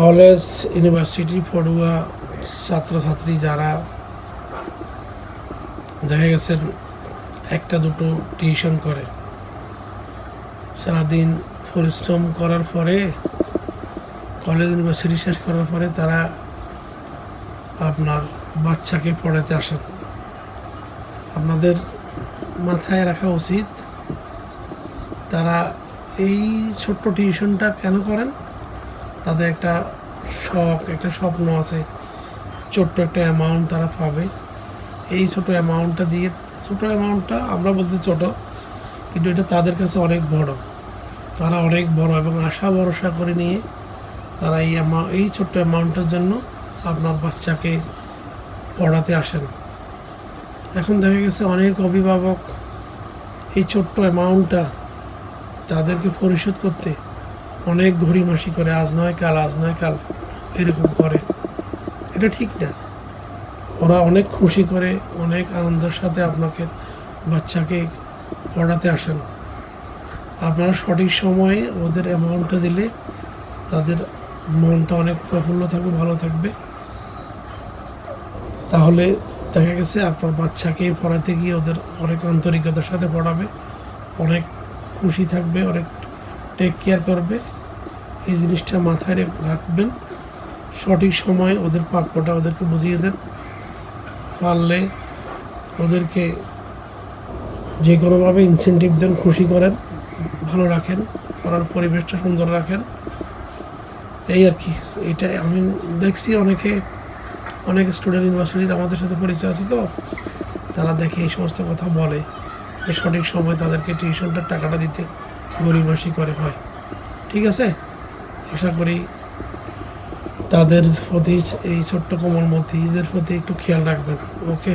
College university পড়ুয়া, ছাত্রছাত্রী যারা, দেখা গেছেন একটা দুটো টিউশন করে। সারাদিন পরিশ্রম করার পরে, কলেজ ইউনিভার্সিটি শেষ করার পরে তারা আপনার বাচ্চাকে পড়াতে আসেন। আপনাদের মাথায় রাখা উচিত, তারা এই ছোট্ট টিউশনটা কেন করেন? তাদের একটা শখ, একটা স্বপ্ন আছে, ছোট্ট একটা অ্যামাউন্ট তারা পাবে। এই ছোট অ্যামাউন্টটা দিয়ে, ছোট অ্যামাউন্টটা আমরা বলতে ছোট, কিন্তু এটা তাদের কাছে অনেক বড়। তারা অনেক বড় এবং আশা ভরসা করে নিয়ে তারা এই অ্যামাউন্ট এই ছোট্ট অ্যামাউন্টের জন্য আপনার বাচ্চাকে পড়াতে আসেন। এখন দেখা গেছে অনেক অভিভাবক এই ছোট্ট অ্যামাউন্টটা তাদেরকে পরিশোধ করতে অনেক ঘড়িমাসি করে, আজ নয় কাল, আজ নয় কাল, এরকম করে। এটা ঠিক না। ওরা অনেক খুশি করে, অনেক আনন্দের সাথে আপনাকে, বাচ্চাকে পড়াতে আসেন। আপনারা সঠিক সময়ে ওদের অ্যামাউন্টটা দিলে তাদের মনটা অনেক প্রফুল্ল থাকবে, ভালো থাকবে। তাহলে দেখা গেছে আপনার বাচ্চাকে পড়াতে গিয়ে ওদের অনেক আন্তরিকতার সাথে পড়াবে, অনেক খুশি থাকবে, অনেক টেক কেয়ার করবে। এই জিনিসটা মাথায় রেখ- রাখবেন। সঠিক সময় ওদের প্রাপ্যটা ওদেরকে বুঝিয়ে দেন। পারলে ওদেরকে যে কোনোভাবে ইনসেন্টিভ দেন, খুশি করেন, ভালো রাখেন পড়ার পরিবেশটা সুন্দর রাখেন। এই আর কি। এটাই আমি দেখছি অনেকে, অনেক স্টুডেন্ট ইউনিভার্সিটির আমাদের সাথে পরিচয় আছে তো, তারা দেখে এই সমস্ত কথা বলে সঠিক সময় তাদেরকে টিউশনটার টাকাটা দিতে গরিবাসী করে হয়। ঠিক আছে? আশা করি তাদের প্রতি এই ছোট্ট কমার মধ্যে ঈদের প্রতি একটু খেয়াল রাখবেন। ওকে?